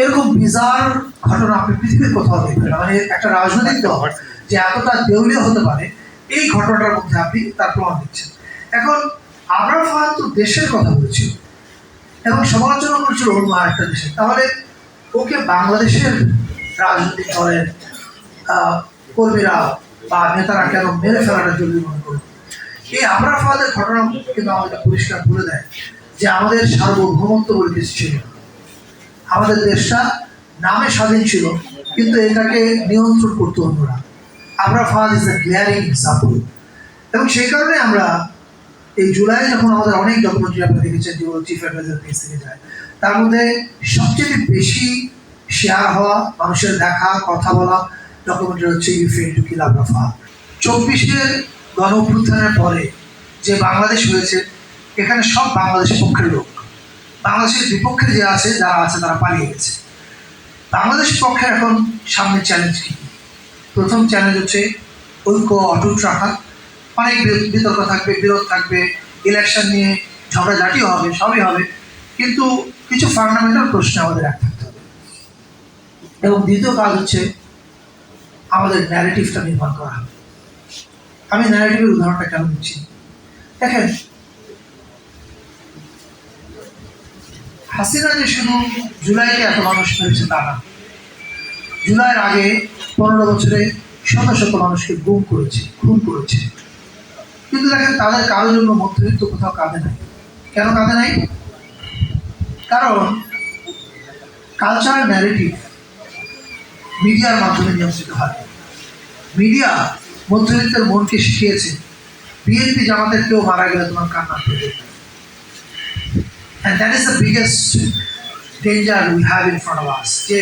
এরকম বিজার ঘটনা আপনি পৃথিবীর কোথাও দেখবেন। মানে একটা রাজনৈতিক দল যে এতটা দেউলিয়া হতে পারে, এই ঘটনাটার মধ্যে আপনি তার প্রমাণ দিচ্ছেন এখন আবরার ফাহাদ দেশের কথা বলেছিল এবং সমালোচনা করেছিল অন্য আরেকটা দেশে তাহলে ওকে বাংলাদেশের রাজনৈতিক দলের কর্মীরা বা নেতারা কেন মেরে ফেলাটা জরুরি মনে করবে এই আমরা ফাদের ঘটনা কিন্তু আমাদের পরিষ্কার বলে দেয় যে আমাদের সার্বভৌমত্ব বলে কিছু ছিল না। আমাদের দেশটা নামে স্বাধীন ছিল, কিন্তু এটাকে নিয়ন্ত্রণ করতো অন্যরা। আমরা ফাদ ইজ এ গ্লেয়ারিং এক্সাম্পল এবং সেই কারণে আমরা এই জুলাই যখন আমাদের অনেক ডকুমেন্টারি আপনি দেখেছেন, যেগুলো চিফ অ্যাডভাইজার থেকে যায়, তার মধ্যে সবচেয়ে বেশি শেয়ার হওয়া, মানুষের দেখা, কথা বলা ডকুমেন্টারি হচ্ছে ইউ ফেল টু কিল আবরাফা চব্বিশের গণ পরে যে বাংলাদেশ হয়েছে, এখানে সব বাংলাদেশের পক্ষের লোক। বাংলাদেশের বিপক্ষে যে আছে, যারা আছে, তারা পালিয়ে গেছে। বাংলাদেশের পক্ষে এখন সামনে চ্যালেঞ্জ কি? প্রথম চ্যালেঞ্জ হচ্ছে ঐক্য, অটুট রাখা। অনেক বিতর্ক থাকবে, বিরোধ থাকবে ইলেকশন নিয়ে ঝগড়াঝাটিও হবে, সবই হবে। কিন্তু কিছু ফান্ডামেন্টাল প্রশ্ন আমাদের এক থাকতে হবে। এবং দ্বিতীয় কাজ হচ্ছে আমাদের ন্যারেটিভটা নির্মাণ করা। হবে আমি ন্যারেটিভের উদাহরণটা কেন দিচ্ছি? দেখেন হাসিনা যে শুধু জুলাইতে এত মানুষ মেরেছে তা না, জুলাইয়ের আগে পনেরো বছরে শত শত মানুষকে গুম করেছে, খুন করেছে। কিন্তু দেখেন, তাদের কারোর জন্য মধ্যবিত্ত কোথাও নাই। কেন নাই? কারণ কালচারাল ন্যারেটিভ মিডিয়ার মাধ্যমে নিয়ন্ত্রিত হয়। মিডিয়া মধ্যবিত্তের মনকে শিখিয়েছে, বিএনপি জামাতের কেউ মারা গেলে তোমার কান্না And that is the biggest danger we have in front of us. যে